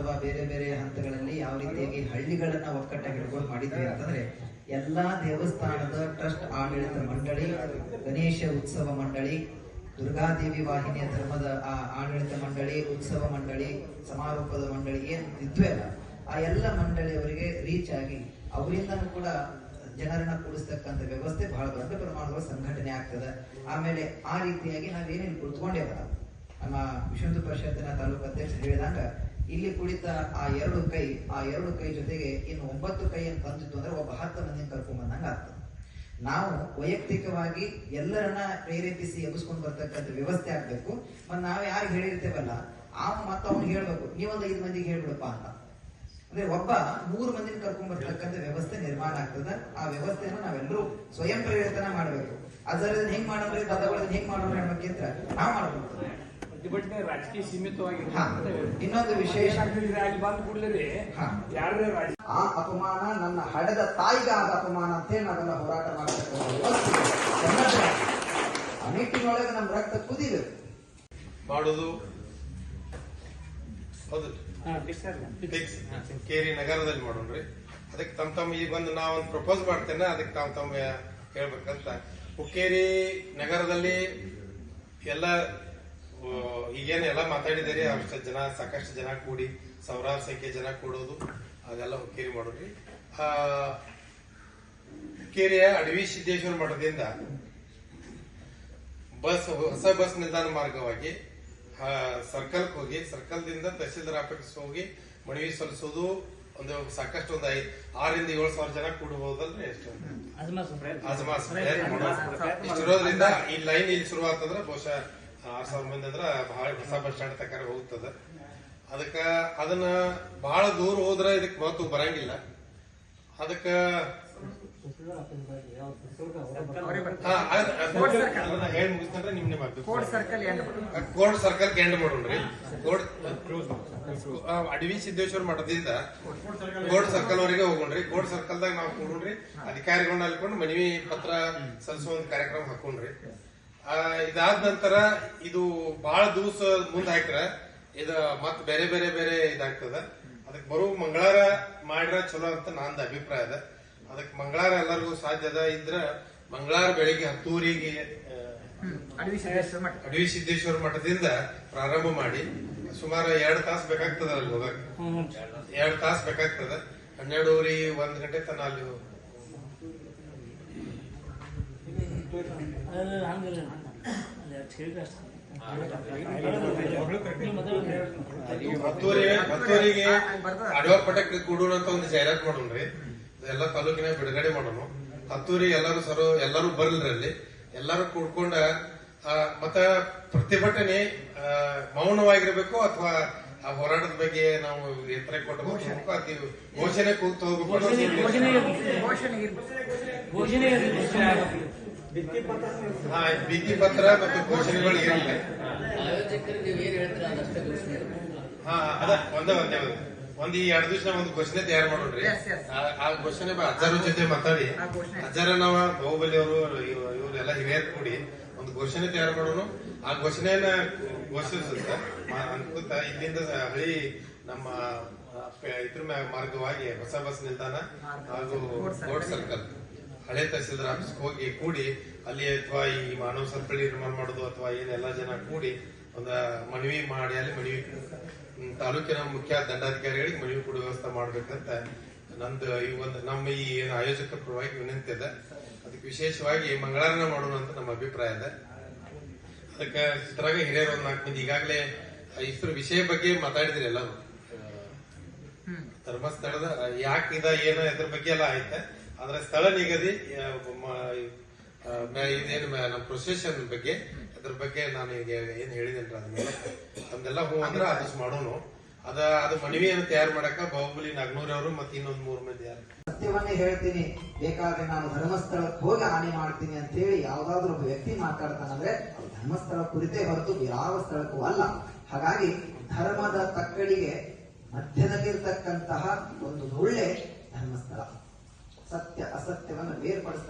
ಅಥವಾ ಬೇರೆ ಬೇರೆ ಹಂತಗಳಲ್ಲಿ ಯಾವ ರೀತಿಯಾಗಿ ಹಳ್ಳಿಗಳನ್ನ ಒಕ್ಕಟ್ಟಾಗಿ ಹಿಡ್ಕೊಂಡು ಮಾಡಿದ್ವಿ ಅಂತಂದ್ರೆ ಎಲ್ಲಾ ದೇವಸ್ಥಾನದ ಟ್ರಸ್ಟ್ ಆಡಳಿತ ಮಂಡಳಿ, ಗಣೇಶ ಉತ್ಸವ ಮಂಡಳಿ ದುರ್ಗಾದೇವಿ ವಾಹಿನಿಯ ಧರ್ಮದ ಆ ಆಡಳಿತ ಮಂಡಳಿ, ಉತ್ಸವ ಮಂಡಳಿ, ಸಮಾರೋಪದ ಮಂಡಳಿ ಏನ್ ಇದ್ವೇ ಅಲ್ಲ, ಆ ಎಲ್ಲ ಮಂಡಳಿಯವರಿಗೆ ರೀಚ್ ಆಗಿ ಅವರಿಂದನೂ ಕೂಡ ಜನರನ್ನ ಕೂಡಿಸ್ತಕ್ಕಂಥ ವ್ಯವಸ್ಥೆ ಬಹಳ ದೊಡ್ಡ ಪ್ರಮಾಣದ ಸಂಘಟನೆ ಆಗ್ತದೆ. ಆಮೇಲೆ ಆ ರೀತಿಯಾಗಿ ನಾವೇನೇನು ಕುಳಿತುಕೊಂಡೇವಲ್ಲ ನಮ್ಮ ವಿಶ್ವಂತ ಪರಿಷತ್ತಿನ ತಾಲೂಕು ಅಧ್ಯಕ್ಷರು ಹೇಳಿದಂಗ ಇಲ್ಲಿ ಕುಳಿತ ಆ ಎರಡು ಕೈ, ಆ ಎರಡು ಕೈ ಜೊತೆಗೆ ಇನ್ನು ಒಂಬತ್ತು ಕೈಯನ್ನು ತಂದಿತ್ತು ಅಂದ್ರೆ ಒಬ್ಬ ಹತ್ತು ಮಂದಿ ಕರ್ಕೊಂಡ್ ಬಂದಂಗ ಆಗ್ತದೆ ನಾವು ವೈಯಕ್ತಿಕವಾಗಿ ಎಲ್ಲರನ್ನ ಪ್ರೇರೇಪಿಸಿ ಎಬ್ಬಿಸ್ಕೊಂಡು ಬರ್ತಕ್ಕಂಥ ವ್ಯವಸ್ಥೆ ಆಗ್ಬೇಕು. ಮತ್ತೆ ನಾವು ಯಾರು ಹೇಳಿರ್ತೇವಲ್ಲ, ಆ ಮತ್ತ ಅವ್ನಿಗೆ ಹೇಳ್ಬೇಕು, ನೀವೊಂದು ಐದು ಮಂದಿಗೆ ಹೇಳ್ಬಿಡಪ್ಪ ಅಂತ. ಅಂದ್ರೆ ಒಬ್ಬ ಮೂರು ಮಂದಿನ ಕರ್ಕೊಂಡ್ ಬರ್ತಕ್ಕಂಥ ವ್ಯವಸ್ಥೆ ನಿರ್ಮಾಣ ಆಗ್ತದೆ. ಆ ವ್ಯವಸ್ಥೆಯನ್ನು ನಾವೆಲ್ಲರೂ ಸ್ವಯಂ ಪ್ರೇರಿತನ ಮಾಡ್ಬೇಕು. ಅದರಲ್ಲಿ ಹೆಂಗ್ ಮಾಡೋದ್ರೆ ಪದಗಳನ್ನ ಹೆಂಗ್ ಮಾಡೋದ್ರೆ ಅನ್ನೋಕ್ಕಿಂತ ನಾವು ಮಾಡ್ಬೇಕು. ರಾಜಕೀಯ ಸೀಮಿತವಾಗಿ ಇನ್ನೊಂದು ವಿಶೇಷ ಅಲ್ಲಿ ಬಂದ ಕೂಡಲೇ. ಯಾರೇ ರಾಜ ಆ ಅಪಮಾನ ನನ್ನ ಹಡೆದ ತಾಯಿಗಾದ ಅಪಮಾನ ಅಂತೇಳಿ ನಾವೆಲ್ಲ ಹೋರಾಟ ಮಾಡ್ತಕ್ಕಂಥ. ಆ ನಿಟ್ಟಿನೊಳಗೆ ನಮ್ಮ ರಕ್ತ ಕುದಿಬೇಕು. ಮಾಡುದು. ಹೌದು. ಕೇರಿ ನಗರದಲ್ಲಿ ಮಾಡೋಣ್ರಿ. ಅದಕ್ಕೆ ತಮ್ಮ ತಮ್ಮ ಈಗ ಒಂದು ನಾವೊಂದು ಒಂದು ಪ್ರಪೋಸ್ ಮಾಡ್ತೇನೆ ಅದಕ್ಕೆ ತಮ್ಮ ತಮ್ಮ ಹೇಳ್ಬೇಕಂತ. ಹುಕ್ಕೇರಿ ನಗರದಲ್ಲಿ ಎಲ್ಲ ಈಗೇನ್ ಎಲ್ಲ ಮಾತಾಡಿದಿರಿ ಅಷ್ಟು ಜನ ಸಾಕಷ್ಟು ಜನ ಕೂಡಿ ಸಾವಿರಾರು ಸಂಖ್ಯೆ ಜನ ಕೂಡೋದು ಅದೆಲ್ಲ ಹುಕ್ಕೇರಿ ಮಾಡೋದ್ರಿ. ಆ ಹುಕ್ಕೇರಿಯ ಅಡವಿ ಸಿದ್ದೇಶ್ವರ ಮಠದಿಂದ ಬಸ್ ಹೊಸ ಬಸ್ ನಿಲ್ದಾಣ ಮಾರ್ಗವಾಗಿ ಸರ್ಕಲ್ ಹೋಗಿ ಸರ್ಕಲ್ ದಿಂದ ತಹಸೀಲ್ದಾರ್ ಆಫೀಸ್ ಹೋಗಿ ಮನವಿ ಸಲ್ಲಿಸೋದು ಒಂದು ಸಾಕಷ್ಟು ಒಂದು ಐದು ಆರರಿಂದ ಏಳು ಸಾವಿರ ಜನ ಕೂಡಬಹುದಲ್ರಿ ಎಷ್ಟು ಅಜಮಾಸ್ ಪ್ರಯತ್ನ ಮಾಡೋದು. ಇಷ್ಟಿರೋದ್ರಿಂದ ಈ ಲೈನ್ ಇಲ್ಲಿ ಶುರುವಾತಂದ್ರೆ ಬಹುಶಃ ಆರ್ ಸಾವಿರ ಮಂದಿ ಅಂದ್ರ ಬಹಳ ಹೊಸ ಬಸ್ ಸ್ಟ್ಯಾಂಡ್ ತಕ ಹೋಗ್ತದ. ಅದಕ್ಕ ಅದನ್ನ ಬಹಳ ದೂರ ಹೋದ್ರ ಇದಕ್ ಮಹತ್ವ ಬರಂಗಿಲ್ಲ. ಅದಕ್ಕ ಹೇಳಿ ಮುಗಿಸ್ತಂದ್ರೆ ನಿಮ್ ನಿಮ್ಮ code circle court circle end ಮಾಡೋಣ್ರಿ. Court ಆ, ಅಡವಿ ಸಿದ್ದೇಶ್ವರ ಮಠದಿಂದ ಕೋರ್ಟ್ ಸರ್ಕಲ್ ವರೆಗೆ ಹೋಗೋಣ್ರಿ. ಕೋರ್ಟ್ ಸರ್ಕಲ್ ದಾಗ ನಾವು ಕೂಡ್ರಿ ಅಧಿಕಾರಿಗಳನ್ನ ಅಲ್ಕೊಂಡು ಮನವಿ ಪತ್ರ ಸಲ್ಲಿಸುವ ಒಂದು ಕಾರ್ಯಕ್ರಮ ಹಾಕೊಂಡ್ರಿ ಇದಾದ ನಂತರ ಇದು ಬಹಳ ದಿವಸ ಮುಂದೆ ಹಾಕ್ರ ಇದು ಮತ್ ಬೇರೆ ಬೇರೆ ಬೇರೆ ಇದಾಗ್ತದ. ಅದಕ್ಕೆ ಬರೋ ಮಂಗಳಾರ ಮಾಡ್ರ ಚಲೋ ಅಂತ ನಂದು ಅಭಿಪ್ರಾಯ ಅದ. ಅದಕ್ಕೆ ಮಂಗಳಾರ ಎಲ್ಲರಿಗೂ ಸಾಧ್ಯ ಅದ. ಇದ್ರ ಮಂಗಳಾರ ಬೆಳಿಗ್ಗೆ ಹತ್ತೂರಿಗೆ ಅಡವಿ ಸಿದ್ದೇಶ್ವರ ಮಠದಿಂದ ಪ್ರಾರಂಭ ಮಾಡಿ ಸುಮಾರು ಎರಡು ತಾಸು ಬೇಕಾಗ್ತದ ಅಲ್ಲಿ ಹೋಗಕ್. ಎರಡು ತಾಸು ಬೇಕಾಗ್ತದ. ಹನ್ನೆರಡೂರಿ ಒಂದ್ ಗಂಟೆ ತನ ಅಲ್ಲಿ ಹೋಗ್- ಹತ್ತುವರೆಗೆ ಹತ್ತುವರೆಗೆ ಅಡವ ಪಟಕ್ ಕೂಡೋಣ ಅಂತ ಒಂದು ಜಾಹೀರಾತು ಮಾಡೋಣ್ರಿ. ಎಲ್ಲ ತಾಲೂಕಿನ ಬಿಡುಗಡೆ ಮಾಡೋಣ. ಹತ್ತೂರಿ ಎಲ್ಲರೂ ಸರ್ ಎಲ್ಲರೂ ಬರ್ಲ್ರಿ ಅಲ್ಲಿ. ಎಲ್ಲರೂ ಕೂಡ್ಕೊಂಡ ಆ, ಮತ್ತ ಪ್ರತಿಭಟನೆ ಆ, ಮೌನವಾಗಿರ್ಬೇಕು ಅಥವಾ ಆ ಹೋರಾಟದ ಬಗ್ಗೆ ನಾವು ಎತ್ತರ ಕೊಟ್ಟು ಕೂತ ಅಥವಾ ಘೋಷಣೆ ಕೂಗ್ತಾ ಹೋಗ್ಬೇಕು. ಭಿತ್ತಿ ಪತ್ರ ಮತ್ತು ಘೋಷಣೆಗಳು ಏನಿಲ್ಲ. ಆಯೋಜಕರಿಗೆ ನೀವು ಏನ್ ಹೇಳ್ತೀರಾ ಅದಷ್ಟೇ ಘೋಷಣೆ ಹಾ ಅದ ಒಂದೇ ಒಂದೇ ಒಂದು ಒಂದ್ ಈ ಎರಡು ದಿವಸ ಒಂದು ಘೋಷಣೆ ತಯಾರು ಮಾಡೋಣ್ರಿ. ಆ- ಘೋಷಣೆ ಅಜ್ಜಾರ ಜೊತೆ ಮಾತಾಡಿ. ಅಜ್ಜಾರ ನಾವ ಬಾಹುಬಲಿ ಅವರು ಇವರೆಲ್ಲ ಹಿರಿಯರ್ ಕೂಡಿ ಒಂದು ಘೋಷಣೆ ತಯಾರು ಮಾಡೋಣ ಆ ಘೋಷಣೆಯನ್ನ ಘೋಷಿಸುತ್ತ. ಅನ್ಕೂತ ಇಲ್ಲಿಂದ ಹಳಿ ನಮ್ಮ ಇದ್ರ ಮಾರ್ಗವಾಗಿ ಹೊಸ ಬಸ್ ನಿಲ್ದಾಣ ಹಾಗೂ ರೋಡ್ ಸರ್ಕಲ್ ಹಳೆ ತಹಸೀಲ್ದಾರ್ ಆಫೀಸ್ಗೆ ಹೋಗಿ ಕೂಡಿ ಅಲ್ಲಿ ಅಥವಾ ಈ ಮಾನವ ಸರಪಳಿ ನಿರ್ಮಾಣ ಮಾಡೋದು ಅಥವಾ ಏನೆಲ್ಲ ಜನ ಕೂಡಿ ಒಂದು ಮನವಿ ಮಾಡಿ ಅಲ್ಲಿ ಮನವಿ ತಾಲೂಕಿನ ಮುಖ್ಯ ದಂಡಾಧಿಕಾರಿಗಳಿಗೆ ಮನವಿ ಕೊಡುವ ವ್ಯವಸ್ಥೆ ಮಾಡ್ಬೇಕಂತ ನಂದು ಈ ಒಂದು ನಮ್ಮ ಈ ಏನು ಆಯೋಜಕ ಪರವಾಗಿ ವಿನಂತಿ ಇದೆ. ಅದಕ್ಕೆ ವಿಶೇಷವಾಗಿ ಮಂಗಳಾರನ ಮಾಡೋಣ ಅಂತ ನಮ್ಮ ಅಭಿಪ್ರಾಯ ಇದೆ. ಅದಕ್ಕೆ ಇದ್ರಾಗ ಹಿರಿಯರು ಒಂದು ನಾಲ್ಕು ಮಂದಿ ಈಗಾಗಲೇ ಇಸ್ರ ವಿಷಯ ಬಗ್ಗೆ ಮಾತಾಡಿದ್ರಿ ಎಲ್ಲರೂ. ಧರ್ಮಸ್ಥಳದ ಯಾಕೆ ಇದ ಏನೋ ಇದ್ರ ಬಗ್ಗೆ ಎಲ್ಲ ಐತೆ ಆದ್ರೆ ಸ್ಥಳ ನಿಗದಿ ಇದೇನು ನಮ್ಮ ಪ್ರೊಸೆಷನ್ ಬಗ್ಗೆ, ಅದ್ರ ಬಗ್ಗೆ ನಾನು ಈಗ ಏನ್ ಹೇಳಿದೇನ್ರಿ ಅದ್ರ ಮೇಲೆ. ನಮ್ದೆಲ್ಲ ಹೂ ಅಂದ್ರೆ ಆದಷ್ಟು ಮಾಡೋನು. ಅದ, ಅದು ಮನವಿಯನ್ನು ತಯಾರು ಮಾಡಕ ಬಾಹುಬಲಿ ನಾಗ್ನೂರ್ ಅವರು ಮತ್ತೆ ಇನ್ನೊಂದ್ ಮೂರು ಮಂದಿ ಯಾರು. ಸತ್ಯವನ್ನೇ ಹೇಳ್ತೀನಿ. ಬೇಕಾದ್ರೆ ನಾನು ಧರ್ಮಸ್ಥಳಕ್ಕೆ ಹೋಗಿ ಹಾನಿ ಮಾಡ್ತೀನಿ ಅಂತ ಹೇಳಿ ಯಾವ್ದಾದ್ರು ಒಬ್ಬ ವ್ಯಕ್ತಿ ಮಾತಾಡ್ತಾನಂದ್ರೆ ಧರ್ಮಸ್ಥಳ ಕುರಿತೇ ಹೊರತು ಯಾವ ಸ್ಥಳಕ್ಕೂ ಅಲ್ಲ. ಹಾಗಾಗಿ ಧರ್ಮದ ತಕ್ಕಡಿಗೆ ಮಧ್ಯದಲ್ಲಿರ್ತಕ್ಕಂತಹ ಒಂದು ಒಳ್ಳೆ ಧರ್ಮಸ್ಥಳ. ಸತ್ಯ ಅಸತ್ಯವನ್ನು ಬೇರ್ಪಡಿಸ್ತ